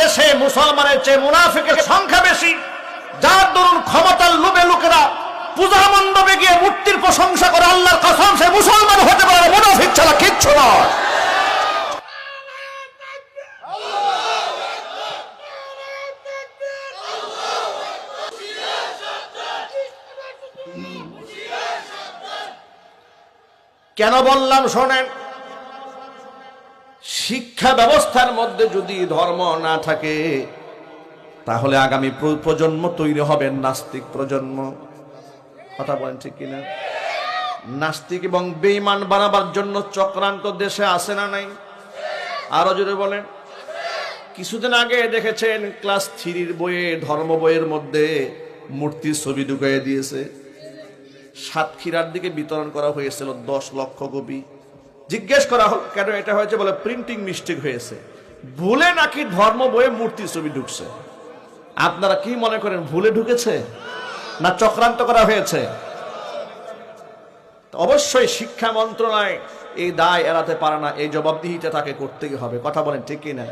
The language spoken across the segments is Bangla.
দেশে মুসলমানের চেয়ে মুনাফিকের সংখ্যা বেশি, যার দরুন ক্ষমতার লোভে লোকেরা পূজা মণ্ডপে গিয়ে মূর্তির প্রশংসা করে আল্লাহর কসম, সে মুসলমান হতে পারে মুনাফিক ছাড়া কিচ্ছু নয় কেন বললাম শোনেন? শিক্ষা ব্যবস্থার মধ্যে যদি ধর্ম না থাকে, তাহলে আগামী প্র- প্রজন্ম তৈরি হবে নাস্তিক প্রজন্ম। কথা বলেন ঠিক কিনা? নাস্তিক এবং বেঈমান বানাবার জন্য চক্রান্ত দেশে আসে না নাই? আরও জোরে বলেন। কিছুদিন আগে দেখেছেন ক্লাস থ্রির বইয়ে, ধর্ম বইয়ের মধ্যে মূর্তির ছবি ঢুকিয়ে দিয়েছে। সাতক্ষীরার দিকে বিতরণ করা হয়েছিল দশ লক্ষ কপি। জিজ্ঞেস করা হোক, কেন এটা হয়েছে বলে প্রিন্টিং মিস্টেক হয়েছে। ভুলে নাকি ধর্ম বইয়ে মূর্তি ছবি ঢুকছে? আপনারা কি মনে করেন, ভুলে ঢুকেছে? না চক্রান্ত করা হয়েছে? অবশ্যই শিক্ষা মন্ত্রণালয় এই দায় এড়াতে পারে না, এই জবাবদিহিটা তাকে করতেই হবে। কথা বলেন, ঠিক না?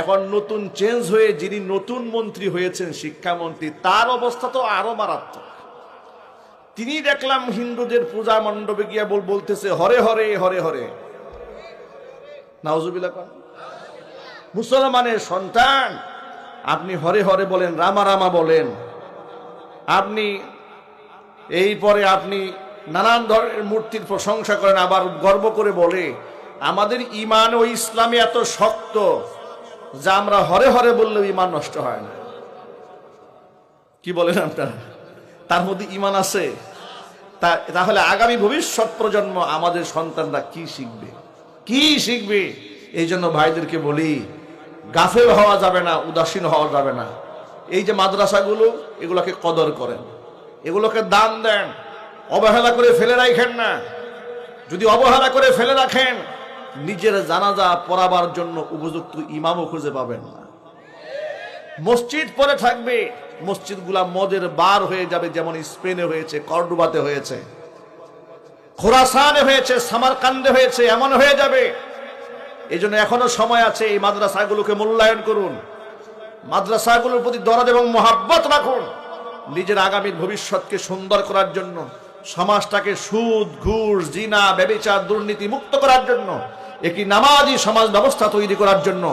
এখন নতুন চেঞ্জ হয়ে যিনি নতুন মন্ত্রী হয়েছেন, শিক্ষামন্ত্রী, তার অবস্থা তো আরও মারাত্মক। তিনি দেখলাম হিন্দুদের পূজা মণ্ডপে গিয়া বল বলতেছে, হরে হরে হরে হরে। মুসলমানের সন্তান, আপনি হরে হরে বলেন, রামা রামা বলেন। আপনি এই পরে আপনি নানান ধরনের মূর্তির প্রশংসা করেন, আবার গর্ব করে বলে, আমাদের ইমান ও ইসলামে এত শক্ত যা আমরা হরে হরে বললেও ইমান নষ্ট হয় না। কি বলেন আপনারা? তার মধ্যে ইমান আছে? তাহলে আগামী ভবিষ্যৎ প্রজন্ম আমাদের সন্তানরা কি শিখবে? কি শিখবে? এই জন্য ভাইদেরকে বলি, গাফেল হওয়া যাবে না, উদাসীন হওয়া যাবে না। এই যে মাদ্রাসাগুলো, এগুলোকে কদর করেন। এগুলোকে দান দেন। অবহেলা করে ফেলে রাখেন না। যদি অবহেলা করে ফেলে রাখেন, নিজের জানাজা পড়াবার জন্য উপযুক্ত ইমামও খুঁজে পাবেন না। মসজিদ পরে থাকবে মসজিদগুলা মদের বার হয়ে যাবে যেমন স্পেনে হয়েছে, কর্ডুবাতে হয়েছে। খোরাসানে হয়েছে সামারকান্দে হয়েছে, এমন হয়ে যাবে। এই জন্য এখনও সময় আছে এই মাদ্রাসাগুলোকে মূল্যায়ন করুন। মাদ্রাসাগুলোর প্রতি দরদ এবং মহাব্বত রাখুন। নিজের আগামীর ভবিষ্যৎকে সুন্দর করার জন্য, সমাজটাকে সুদ, ঘুষ, জিনা, ব্যবিচার, দুর্নীতি মুক্ত করার জন্য, একটি নামাজি সমাজ ব্যবস্থা তৈরি করার জন্য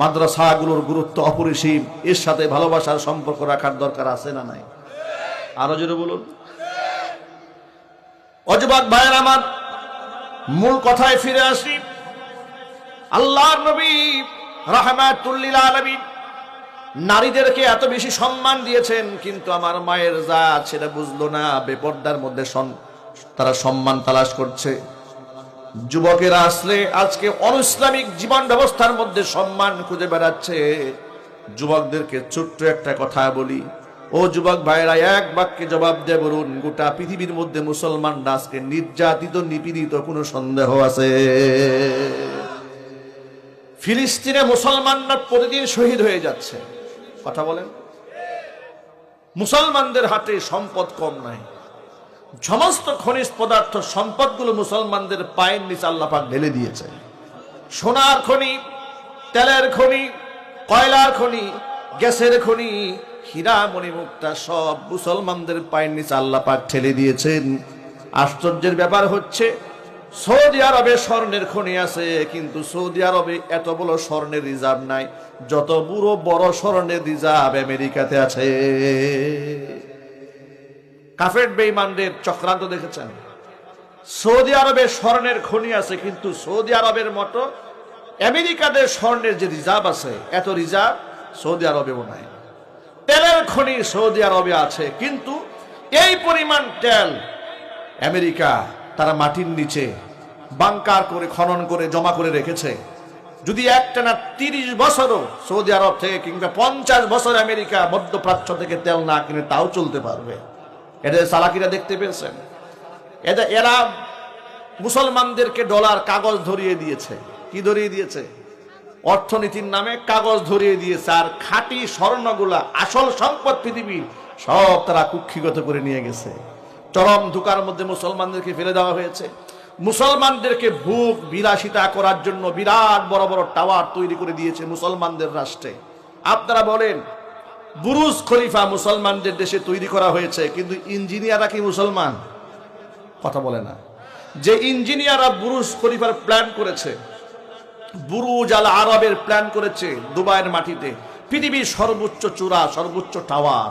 মাদ্রাসাগুলোর গুরুত্ব অপরিসীম। এর সাথে ভালোবাসার সম্পর্ক রাখার দরকার আছে না নাই? আরও জোরে বলুন। অজবাদ ভাইয়ের আমার মূল কথায় ফিরে আসি। আল্লাহর নবী রাহমাতুল্লিল আলামিন নারীদেরকে এত বেশি সম্মান দিয়েছেন, কিন্তু আমার মায়ের যা সেটা বুঝলো না। বেপর্দার মধ্যে তারা সম্মান তালাশ করছে। যুবকেরা আসলে আজকে অনইসলামিক জীবন ব্যবস্থার মধ্যে সম্মান খুঁজে বেড়াচ্ছে। যুবকদেরকে ছোট্ট একটা কথা বলি। ও যুবক ভাইরা এক বাক্যে জবাব দিয়ে বলুন, গোটা পৃথিবীর মধ্যে মুসলমানরা আজকে নির্যাতিত, নিপীড়িত, কোনো সন্দেহ আছে? ফিলিস্তিনে মুসলমানরা প্রতিদিন শহীদ হয়ে যাচ্ছে। কথা বলেন। মুসলমানদের হাতে সম্পদ কম নাই। সমস্ত খনিজ পদার্থ সম্পদগুলো মুসলমানদের পায়ের নিচে আল্লাপাক ঢেলে দিয়েছে সোনার খনি, তেলের খনি, কয়লার খনি, গ্যাসের খনি, হীরা মণিমুক্তা সব মুসলমানদের পায়ের নিচে আল্লাপাক ঠেলে দিয়েছেন। আশ্চর্যের ব্যাপার হচ্ছে, সৌদি আরবে স্বর্ণের খনি আছে, কিন্তু সৌদি আরবে এত বড় স্বর্ণের রিজার্ভ নাই, যত বুড়ো বড় স্বর্ণের রিজার্ভ আমেরিকাতে আছে। কাফের বেইমানদের চক্রান্ত দেখেছেন। সৌদি আরবে স্বর্ণের খনি আছে, কিন্তু সৌদি আরবের মতো আমেরিকাদের স্বর্ণের যে রিজার্ভ আছে, এত রিজার্ভ সৌদি আরবেও নাই। তেলের খনি সৌদি আরবে আছে, কিন্তু এই পরিমাণ তেল আমেরিকা তারা মাটির নিচে বাংকার করে, খনন করে, জমা করে রেখেছে। যদি একটা না তিরিশ বছরও সৌদি আরব থেকে কিংবা পঞ্চাশ বছর আমেরিকা মধ্যপ্রাচ্য থেকে তেল না কিনে, তাও চলতে পারবে। এটা সালাকিরা দেখতে পেয়েছেন। এটা এরা মুসলমানদেরকে ডলার, কাগজ ধরিয়ে দিয়েছে। কি ধরিয়ে দিয়েছে? অর্থনীতির নামে কাগজ ধরিয়ে দিয়েছে। আর খাঁটি স্বর্ণগুলা, আসল সম্পদ পৃথিবীর সব তারা কুক্ষিগত করে নিয়ে গেছে। চরম ধুকার মধ্যে মুসলমানদেরকে ফেলে দেওয়া হয়েছে। মুসলমানদেরকে ভোগ বিলাসিতা করার জন্য বিরাট বড় বড় টাওয়ার তৈরি করে দিয়েছে মুসলমানদের রাষ্ট্রে। আপনারা বলেন বুরুজ খলিফা মুসলমানদের দেশে তৈরি করা হয়েছে, কিন্তু ইঞ্জিনিয়াররা কি মুসলমান? কথা বলে না। যে ইঞ্জিনিয়াররা বুরুজ খলিফার প্ল্যান করেছে, বুরুজ আল আরবের প্ল্যান করেছে দুবাইয়ের মাটিতে, পৃথিবীর সর্বোচ্চ চূড়া, সর্বোচ্চ টাওয়ার